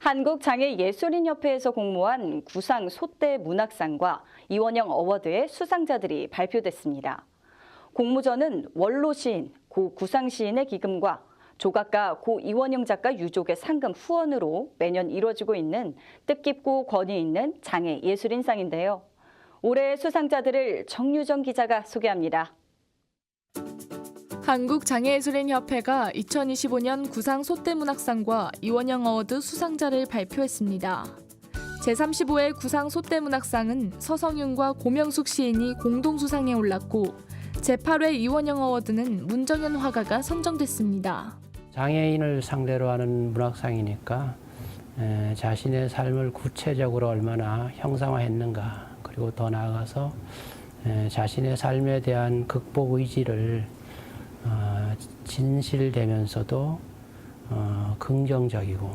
한국장애예술인협회에서 공모한 구상 소대 문학상과 이원영 어워드의 수상자들이 발표됐습니다. 공모전은 원로 시인, 고 구상 시인의 기금과 조각가 고 이원영 작가 유족의 상금 후원으로 매년 이루어지고 있는 뜻깊고 권위 있는 장애 예술인상인데요. 올해 수상자들을 정유정 기자가 소개합니다. 한국장애예술인협회가 2025년 구상 소대문학상과 이원영 어워드 수상자를 발표했습니다. 제35회 구상 소대문학상은 서성윤과 고명숙 시인이 공동 수상에 올랐고 제8회 이원영 어워드는 문정현 화가가 선정됐습니다. 장애인을 상대로 하는 문학상이니까 에, 자신의 삶을 구체적으로 얼마나 형상화했는가 그리고 더 나아가서 에, 자신의 삶에 대한 극복 의지를 어, 진실되면서도 어, 긍정적이고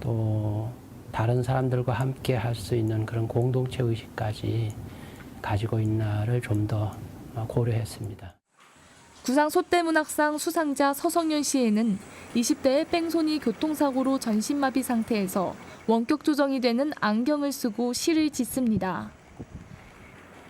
또 다른 사람들과 함께 할 수 있는 그런 공동체 의식까지 가지고 있나를 좀 더 고려했습니다. 구상 소대문학상 수상자 서성윤 시인은 20대의 뺑소니 교통사고로 전신마비 상태에서 원격 조정이 되는 안경을 쓰고 시를 짓습니다.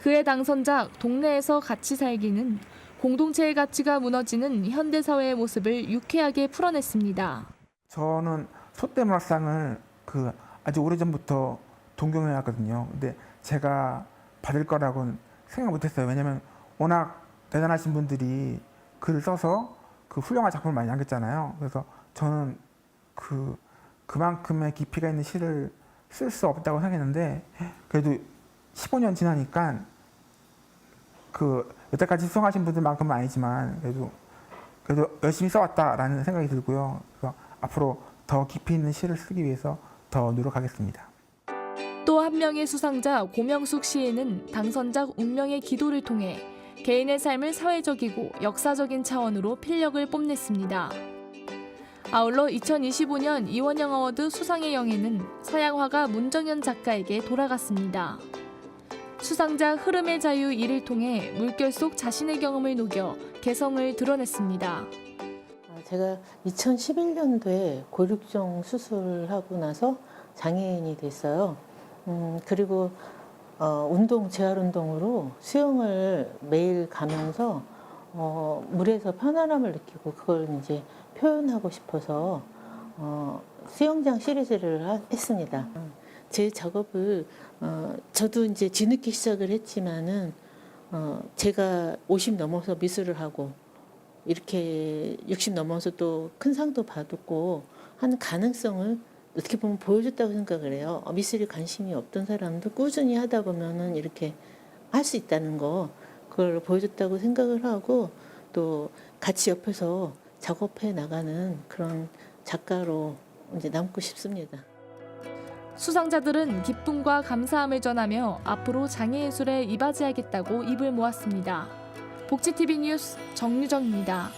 그의 당선작 동네에서 같이 살기는 공동체의 가치가 무너지는 현대 사회의 모습을 유쾌하게 풀어냈습니다. 저는 소대문학상을 그 아주 오래전부터 동경해 왔거든요. 근데 제가 받을 거라고는 생각 못 했어요. 왜냐면 워낙 대단하신 분들이 글을 써서 그 훌륭한 작품을 많이 남겼잖아요. 그래서 저는 그 그만큼의 깊이가 있는 시를 쓸 수 없다고 생각했는데 그래도 15년 지나니까 그 여태까지 수상하신 분들만큼은 아니지만 그래도 그래도 열심히 써왔다라는 생각이 들고요. 그래서 앞으로 더 깊이 있는 시를 쓰기 위해서 더 노력하겠습니다. 또 한 명의 수상자 고명숙 시인은 당선작 운명의 기도를 통해 개인의 삶을 사회적이고 역사적인 차원으로 필력을 뽐냈습니다. 아울러 2025년 이원영 어워드 수상의 영예는 서양화가 문정현 작가에게 돌아갔습니다. 수상자 흐름의 자유 1을 통해 물결 속 자신의 경험을 녹여 개성을 드러냈습니다. 아, 제가 2011년도에 골육종 수술하고 나서 장애인이 됐어요. 음, 그리고 어, 운동, 재활 운동으로 수영을 매일 가면서 어, 물에서 편안함을 느끼고 그걸 이제 표현하고 싶어서 어, 수영장 시리즈를 하- 했습니다. 제 작업을 어, 저도 이제 뒤늦게 시작을 했지만은 어, 제가 50 넘어서 미술을 하고 이렇게 60 넘어서 또 큰 상도 받았고 하는 가능성을 어떻게 보면 보여줬다고 생각을 해요. 어, 미술에 관심이 없던 사람도 꾸준히 하다 보면은 이렇게 할 수 있다는 거 그걸 보여줬다고 생각을 하고 또 같이 옆에서 작업해 나가는 그런 작가로 이제 남고 싶습니다. 수상자들은 기쁨과 감사함을 전하며 앞으로 장애예술에 이바지하겠다고 입을 모았습니다. 복지TV 뉴스 정유정입니다.